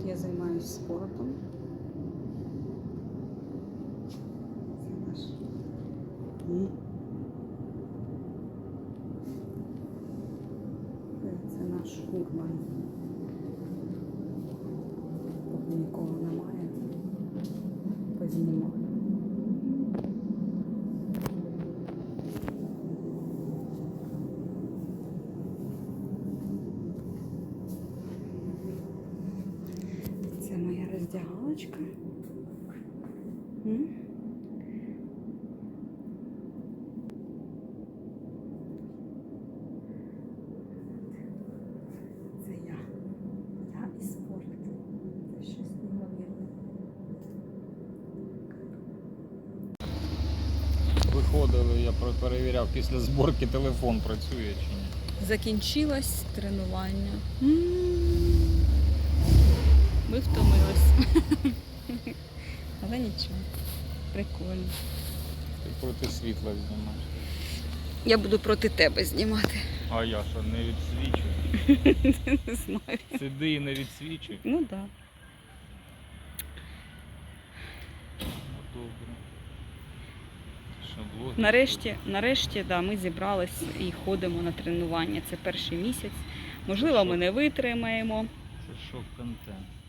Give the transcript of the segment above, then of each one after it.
Тут я займаюся спортом. Це наш. І це наш урбан. Поки нікого немає. Познімаю. Роздягалочка. Це я. Я і спорт. Це щось неймовірне. Виходили, я про- перевіряв після зборки телефон працює чи ні. Закінчилось тренування. Ми втомились. Але нічого. Прикольно. Ти проти світла знімаєш. Я буду проти тебе знімати. А я що, не відсвічую? Не знаю. Сиди і не відсвічуй. Ну так. Да. Ну добре. Що, блогер? Нарешті, нарешті, да, ми зібрались і ходимо на тренування. Це перший місяць. Можливо, ми не витримаємо. Це шок контент.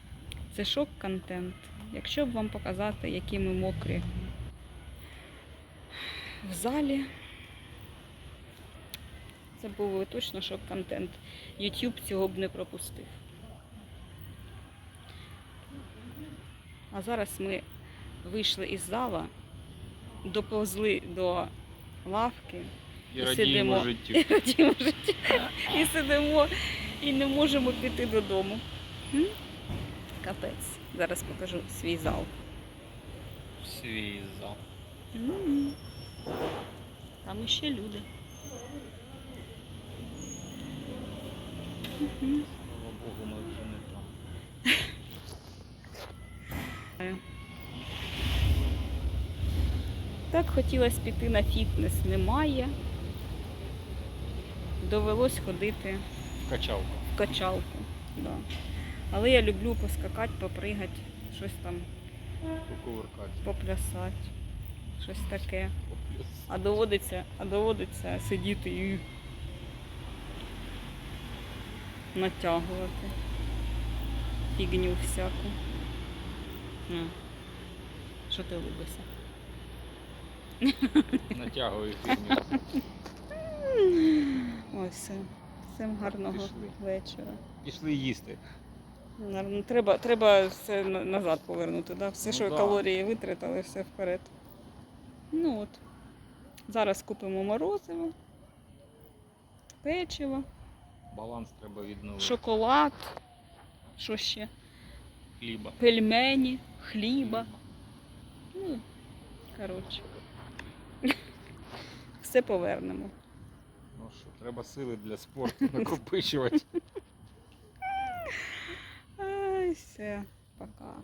Це шок-контент. Якщо б вам показати, які ми мокрі в залі, це був би точно шок-контент. YouTube цього б не пропустив. А зараз ми вийшли із зала, доповзли до лавки І І сидимо. життю. і радіємо життя. І сидимо і не можемо піти додому. Капець. Зараз покажу свій зал. Свій зал. М. Там іще люди. Слава Богу, ми вже не там. Так хотілося піти на фітнес, немає. Довелось ходити Качав. в качалку. Да. Але я люблю поскакати, попригати, щось там поплясати, щось таке. А доводиться, а доводиться сидіти і натягувати фігню всяку. На. Що ти любишся? Натягую фігню. Ось все. Всім гарного Пішли. вечора. Пішли їсти. Треба, треба все на- назад повернути, да? все, Ну що да. калорії витратили, все вперед. Ну от. Зараз купимо морозиво, печиво, Баланс треба відновити. шоколад, що ще? Хліба. Пельмені, хліба. Ну, коротше. Все повернемо. Ну що, треба сили для спорту накопичувати. Ай, все, пока.